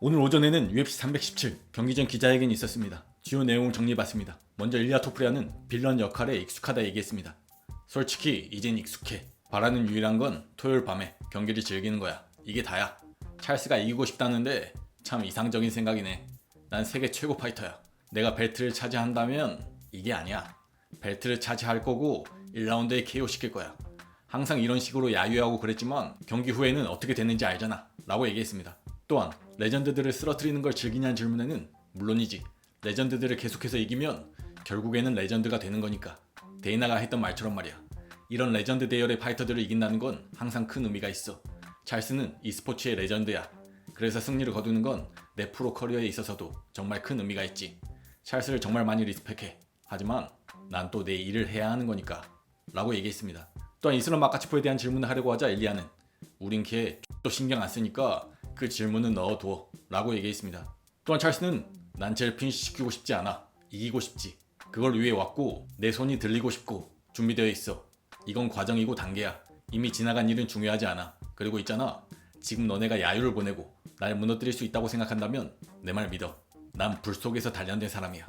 오늘 오전에는 UFC 317 경기 전 기자회견이 있었습니다. 주요 내용을 정리해봤습니다. 먼저 일리아 토프리아는 빌런 역할에 익숙하다 얘기했습니다. 솔직히 이젠 익숙해. 바라는 유일한 건 토요일 밤에 경기를 즐기는 거야. 이게 다야. 찰스가 이기고 싶다는데 참 이상적인 생각이네. 난 세계 최고 파이터야. 내가 벨트를 차지한다면 이게 아니야. 벨트를 차지할 거고 1라운드에 KO 시킬 거야. 항상 이런 식으로 야유하고 그랬지만 경기 후에는 어떻게 됐는지 알잖아. 라고 얘기했습니다. 또한 레전드들을 쓰러뜨리는 걸 즐기냐는 질문에는 물론이지. 레전드들을 계속해서 이기면 결국에는 레전드가 되는 거니까. 데이나가 했던 말처럼 말이야. 이런 레전드 대열의 파이터들을 이긴다는 건 항상 큰 의미가 있어. 찰스는 e스포츠의 레전드야. 그래서 승리를 거두는 건 내 프로 커리어에 있어서도 정말 큰 의미가 있지. 찰스를 정말 많이 리스펙해. 하지만 난 또 내 일을 해야 하는 거니까. 라고 얘기했습니다. 또한 이슬람 마카치포에 대한 질문을 하려고 하자 일리아는 우린 걔또 신경 안 쓰니까 그 질문은 넣어둬 라고 얘기했습니다. 또한 찰스는 난 쟤를 핀시키고 싶지 않아. 이기고 싶지. 그걸 위해 왔고 내 손이 들리고 싶고 준비되어 있어. 이건 과정이고 단계야. 이미 지나간 일은 중요하지 않아. 그리고 있잖아. 지금 너네가 야유를 보내고 날 무너뜨릴 수 있다고 생각한다면 내 말 믿어. 난 불 속에서 단련된 사람이야.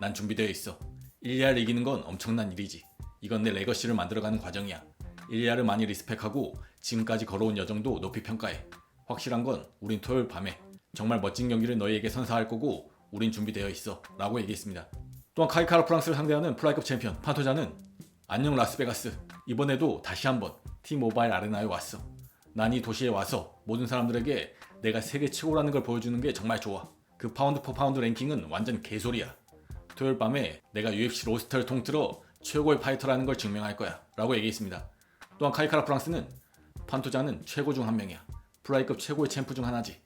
난 준비되어 있어. 일리아를 이기는 건 엄청난 일이지. 이건 내 레거시를 만들어가는 과정이야. 일리아를 많이 리스펙하고 지금까지 걸어온 여정도 높이 평가해. 확실한 건 우린 토요일 밤에 정말 멋진 경기를 너희에게 선사할 거고 우린 준비되어 있어. 라고 얘기했습니다. 또한 카이카라 프랑스를 상대하는 플라이급 챔피언 판토자는 안녕 라스베가스 이번에도 다시 한번 T-모바일 아레나에 왔어. 난 이 도시에 와서 모든 사람들에게 내가 세계 최고라는 걸 보여주는 게 정말 좋아. 그 파운드 퍼 파운드 랭킹은 완전 개소리야. 토요일 밤에 내가 UFC 로스터를 통틀어 최고의 파이터라는 걸 증명할 거야. 라고 얘기했습니다. 또한 카이카라 프랑스는 판토자는 최고 중 한 명이야. 플라이급 최고의 챔프 중 하나지.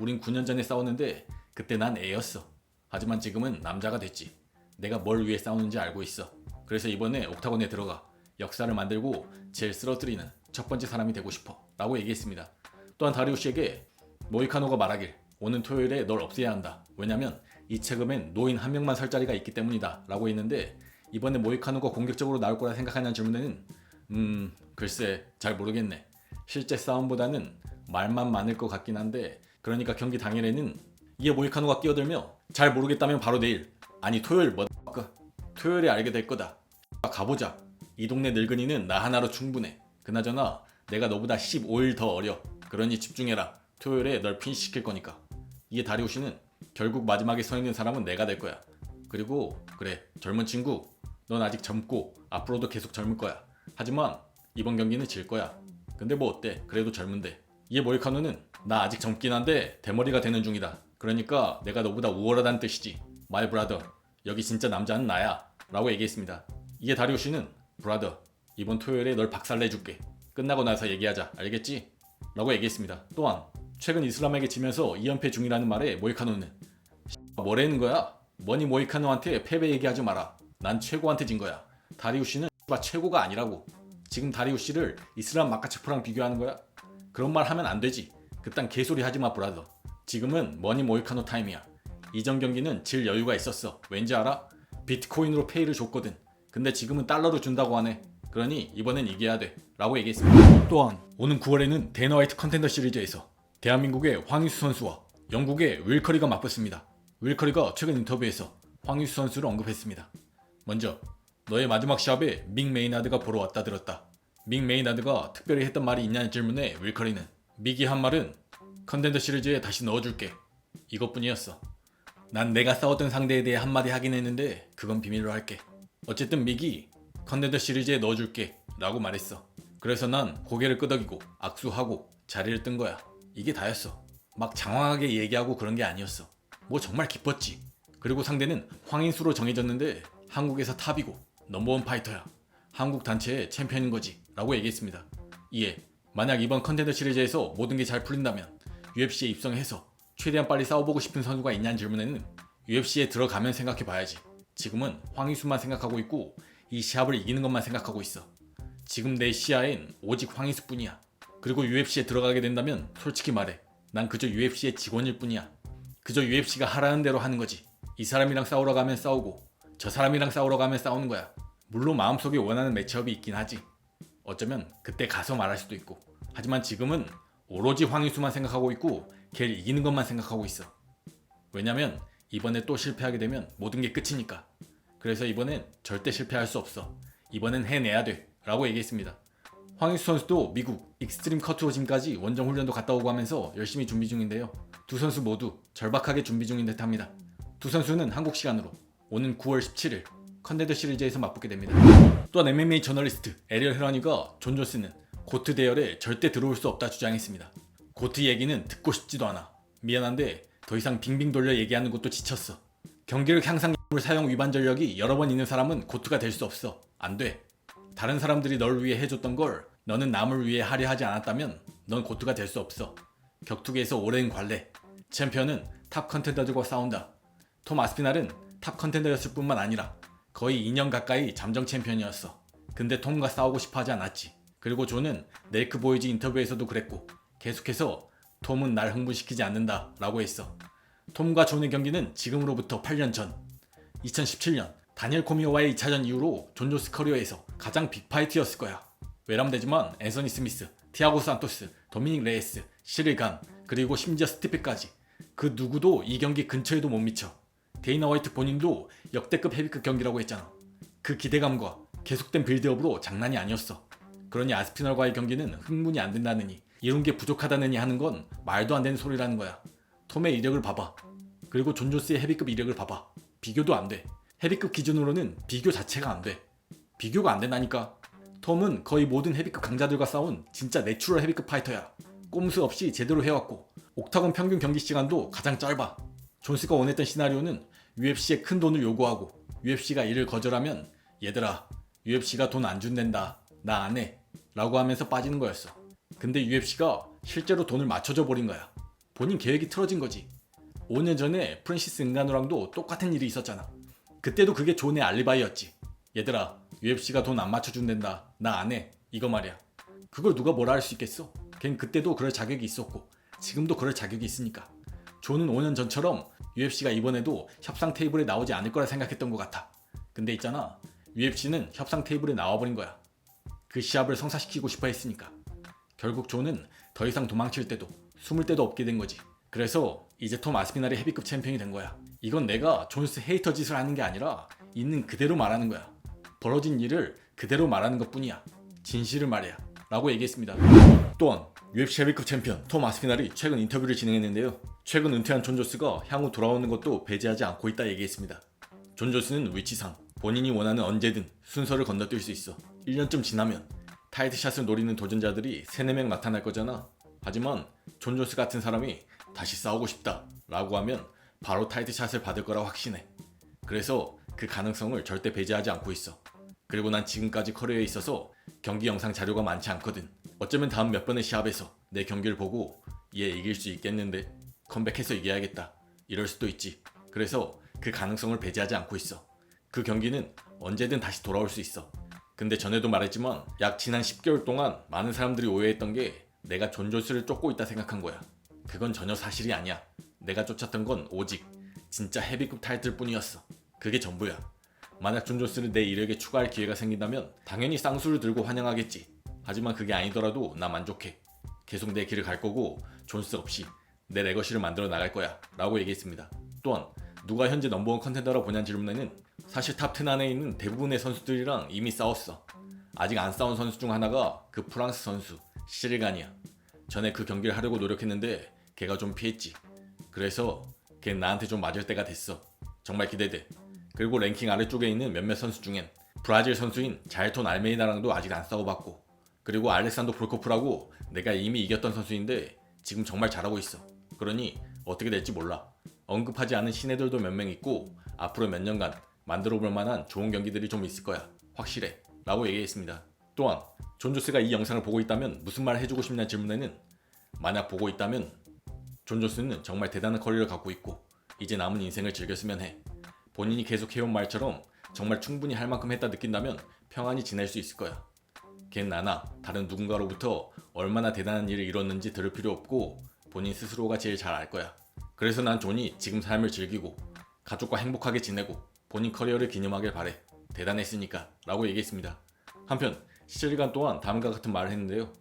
우린 9년 전에 싸웠는데 그때 난 애였어. 하지만 지금은 남자가 됐지. 내가 뭘 위해 싸우는지 알고 있어. 그래서 이번에 옥타곤에 들어가 역사를 만들고 제일 쓰러뜨리는 첫 번째 사람이 되고 싶어. 라고 얘기했습니다. 또한 다리우시에게 모이카노가 말하길 오는 토요일에 널 없애야 한다. 왜냐면 이 책임엔 노인 한 명만 설 자리가 있기 때문이다. 라고 했는데 이번에 모이카노가 공격적으로 나올 거라 생각하냐는 질문에는 음 글쎄 잘 모르겠네. 실제 싸움보다는 말만 많을 것 같긴 한데 그러니까 경기 당일에는 이에 모이카노가 끼어들며 잘 모르겠다면 바로 내일 아니 토요일 뭐 토요일에 알게 될 거다. 가보자. 이 동네 늙은이는 나 하나로 충분해. 그나저나 내가 너보다 15일 더 어려. 그러니 집중해라. 토요일에 널 핀시킬 거니까. 이에 다리우시는 결국 마지막에 서 있는 사람은 내가 될 거야. 그리고 그래 젊은 친구 넌 아직 젊고 앞으로도 계속 젊을 거야. 하지만 이번 경기는 질 거야. 근데 뭐 어때? 그래도 젊은데. 이에 모이카노는 나 아직 젊긴 한데 대머리가 되는 중이다. 그러니까 내가 너보다 우월하다는 뜻이지. 마이 브라더. 여기 진짜 남자는 나야. 라고 얘기했습니다. 이에 다리우시는 브라더 이번 토요일에 널 박살내줄게. 끝나고 나서 얘기하자. 알겠지? 라고 얘기했습니다. 또한 최근 이슬람에게 지면서 2연패 중이라는 말에 모이카노는 뭐라는 거야? 머니 모이카노한테 패배 얘기하지 마라. 난 최고한테 진 거야. 다리우시는 최고가 아니라고. 지금 다리우시를 이슬람 마카체프랑 비교하는 거야? 그런 말 하면 안 되지. 그딴 개소리 하지 마 브라더. 지금은 머니 모이카노 타임이야. 이전 경기는 질 여유가 있었어. 왠지 알아? 비트코인으로 페이를 줬거든. 근데 지금은 달러로 준다고 하네. 그러니 이번엔 이겨야 돼. 라고 얘기했습니다. 또한 오는 9월에는 데너 화이트 컨텐더 시리즈에서 대한민국의 황희수 선수와 영국의 윌커리가 맞붙습니다. 윌커리가 최근 인터뷰에서 황희수 선수를 언급했습니다. 먼저 너의 마지막 시합에 믹 메이나드가 보러 왔다 들었다. 믹 메이나드가 특별히 했던 말이 있냐는 질문에 윌커리는 믹이 한 말은 컨텐더 시리즈에 다시 넣어줄게. 이것뿐이었어. 난 내가 싸웠던 상대에 대해 한마디 하긴 했는데 그건 비밀로 할게. 어쨌든 믹이 컨텐더 시리즈에 넣어줄게 라고 말했어. 그래서 난 고개를 끄덕이고 악수하고 자리를 뜬 거야. 이게 다였어. 막 장황하게 얘기하고 그런 게 아니었어. 뭐 정말 기뻤지. 그리고 상대는 황인수로 정해졌는데 한국에서 탑이고 넘버원 파이터야. 한국 단체의 챔피언인 거지. 라고 얘기했습니다. 이에 만약 이번 컨텐더 시리즈에서 모든 게 잘 풀린다면 UFC에 입성해서 최대한 빨리 싸워보고 싶은 선수가 있냐는 질문에는 UFC에 들어가면 생각해 봐야지. 지금은 황희수만 생각하고 있고 이 시합을 이기는 것만 생각하고 있어. 지금 내 시야엔 오직 황희수뿐이야. 그리고 UFC에 들어가게 된다면 솔직히 말해. 난 그저 UFC의 직원일 뿐이야. 그저 UFC가 하라는 대로 하는 거지. 이 사람이랑 싸우러 가면 싸우고 저 사람이랑 싸우러 가면 싸우는 거야. 물론 마음속에 원하는 매치업이 있긴 하지. 어쩌면 그때 가서 말할 수도 있고. 하지만 지금은 오로지 황희수만 생각하고 있고 걔를 이기는 것만 생각하고 있어. 왜냐면 이번에 또 실패하게 되면 모든 게 끝이니까. 그래서 이번엔 절대 실패할 수 없어. 이번엔 해내야 돼. 라고 얘기했습니다. 황희수 선수도 미국 익스트림 커트로 짐까지 원정 훈련도 갔다 오고 하면서 열심히 준비 중인데요. 두 선수 모두 절박하게 준비 중인 듯 합니다. 두 선수는 한국 시간으로 오는 9월 17일 컨텐더 시리즈에서 맞붙게 됩니다. 또한 MMA 저널리스트 에리얼 헤라니가 존 존스는 고트 대열에 절대 들어올 수 없다 주장했습니다. 고트 얘기는 듣고 싶지도 않아. 미안한데 더 이상 빙빙 돌려 얘기하는 것도 지쳤어. 경기를 향상 물 사용 위반 전력이 여러 번 있는 사람은 고트가 될 수 없어. 안 돼. 다른 사람들이 널 위해 해줬던 걸 너는 남을 위해 하려 하지 않았다면 넌 고트가 될 수 없어. 격투기에서 오랜 관례. 챔피언은 탑 컨텐더들과 싸운다. 톰 아스피날은 탑 컨텐더였을 뿐만 아니라 거의 2년 가까이 잠정 챔피언이었어. 근데 톰과 싸우고 싶어 하지 않았지. 그리고 존은 네이크 보이즈 인터뷰에서도 그랬고 계속해서 톰은 날 흥분시키지 않는다 라고 했어. 톰과 존의 경기는 지금으로부터 8년 전 2017년 다니엘 코미오와의 2차전 이후로 존 조스 커리어에서 가장 빅파이트였을 거야. 외람되지만 앤서니 스미스, 티아고 산토스, 도미닉 레이스, 시릴간 그리고 심지어 스티페까지 그 누구도 이 경기 근처에도 못 미쳐. 데이나 화이트 본인도 역대급 헤비급 경기라고 했잖아. 그 기대감과 계속된 빌드업으로 장난이 아니었어. 그러니 아스피널과의 경기는 흥분이 안 된다느니 이룬 게 부족하다느니 하는 건 말도 안 되는 소리라는 거야. 톰의 이력을 봐봐. 그리고 존 존스의 헤비급 이력을 봐봐. 비교도 안 돼. 헤비급 기준으로는 비교 자체가 안 돼. 비교가 안 된다니까. 톰은 거의 모든 헤비급 강자들과 싸운 진짜 내추럴 헤비급 파이터야. 꼼수 없이 제대로 해왔고 옥타곤 평균 경기 시간도 가장 짧아. 존스가 원했던 시나리오는 UFC에 큰 돈을 요구하고 UFC가 이를 거절하면 얘들아 UFC가 돈 안 준댄다 나 안 해 라고 하면서 빠지는 거였어. 근데 UFC가 실제로 돈을 맞춰줘 버린 거야. 본인 계획이 틀어진 거지. 5년 전에 프랜시스 은가노랑도 똑같은 일이 있었잖아. 그때도 그게 존의 알리바이였지. 얘들아 UFC가 돈 안 맞춰준댄다 나 안 해. 이거 말이야. 그걸 누가 뭐라 할 수 있겠어? 걘 그때도 그럴 자격이 있었고 지금도 그럴 자격이 있으니까 존은 5년 전처럼 UFC가 이번에도 협상 테이블에 나오지 않을 거라 생각했던 것 같아. 근데 있잖아. UFC는 협상 테이블에 나와버린 거야. 그 시합을 성사시키고 싶어 했으니까. 결국 존은 더 이상 도망칠 때도 숨을 때도 없게 된 거지. 그래서 이제 톰 아스피날이 헤비급 챔피언이 된 거야. 이건 내가 존스 헤이터 짓을 하는 게 아니라 있는 그대로 말하는 거야. 벌어진 일을 그대로 말하는 것 뿐이야. 진실을 말이야. 라고 얘기했습니다. 또한 UFC 헤비급 챔피언 톰 아스피날이 최근 인터뷰를 진행했는데요. 최근 은퇴한 존 조스가 향후 돌아오는 것도 배제하지 않고 있다 얘기했습니다. 존 조스는 위치상 본인이 원하는 언제든 순서를 건너뛸 수 있어. 1년쯤 지나면 타이트샷을 노리는 도전자들이 3, 4명 나타날 거잖아. 하지만 존 조스 같은 사람이 다시 싸우고 싶다 라고 하면 바로 타이트샷을 받을 거라 확신해. 그래서 그 가능성을 절대 배제하지 않고 있어. 그리고 난 지금까지 커리어에 있어서 경기 영상 자료가 많지 않거든. 어쩌면 다음 몇 번의 시합에서 내 경기를 보고 얘 이길 수 있겠는데 컴백해서 이겨야겠다. 이럴 수도 있지. 그래서 그 가능성을 배제하지 않고 있어. 그 경기는 언제든 다시 돌아올 수 있어. 근데 전에도 말했지만 약 지난 10개월 동안 많은 사람들이 오해했던 게 내가 존 존스를 쫓고 있다 생각한 거야. 그건 전혀 사실이 아니야. 내가 쫓았던 건 오직 진짜 헤비급 타이틀 뿐이었어. 그게 전부야. 만약 존 존스를 내 이력에 추가할 기회가 생긴다면 당연히 쌍수를 들고 환영하겠지. 하지만 그게 아니더라도 나 만족해. 계속 내 길을 갈 거고 존스 없이 내 레거시를 만들어 나갈 거야 라고 얘기했습니다. 또한 누가 현재 넘버원 컨텐더라 보냐는 질문에는 사실 탑10 안에 있는 대부분의 선수들이랑 이미 싸웠어. 아직 안 싸운 선수 중 하나가 그 프랑스 선수 시르간이야. 전에 그 경기를 하려고 노력했는데 걔가 좀 피했지. 그래서 걔 나한테 좀 맞을 때가 됐어. 정말 기대돼. 그리고 랭킹 아래쪽에 있는 몇몇 선수 중엔 브라질 선수인 자일톤 알메이나랑도 아직 안 싸워봤고 그리고 알렉산더 볼코프라고 내가 이미 이겼던 선수인데 지금 정말 잘하고 있어. 그러니 어떻게 될지 몰라. 언급하지 않은 신애들도 몇 명 있고 앞으로 몇 년간 만들어 볼 만한 좋은 경기들이 좀 있을 거야. 확실해. 라고 얘기했습니다. 또한 존 조스가 이 영상을 보고 있다면 무슨 말 해주고 싶냐 질문에는 만약 보고 있다면 존 조스는 정말 대단한 커리어를 갖고 있고 이제 남은 인생을 즐겼으면 해. 본인이 계속 해온 말처럼 정말 충분히 할 만큼 했다 느낀다면 평안히 지낼 수 있을 거야. 걘 나나 다른 누군가로부터 얼마나 대단한 일을 이뤘는지 들을 필요 없고 본인 스스로가 제일 잘 알 거야. 그래서 난 존이 지금 삶을 즐기고 가족과 행복하게 지내고 본인 커리어를 기념하길 바래. 대단했으니까 라고 얘기했습니다. 한편 7일간 동안 다음과 같은 말을 했는데요.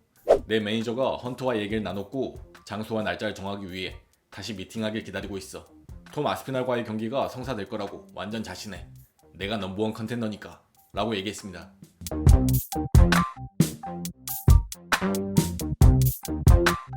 내 매니저가 헌터와 얘기를 나눴고 장소와 날짜를 정하기 위해 다시 미팅하길 기다리고 있어. 톰 아스피날과의 경기가 성사될 거라고 완전 자신해. 내가 넘버원 컨텐더니까 라고 얘기했습니다.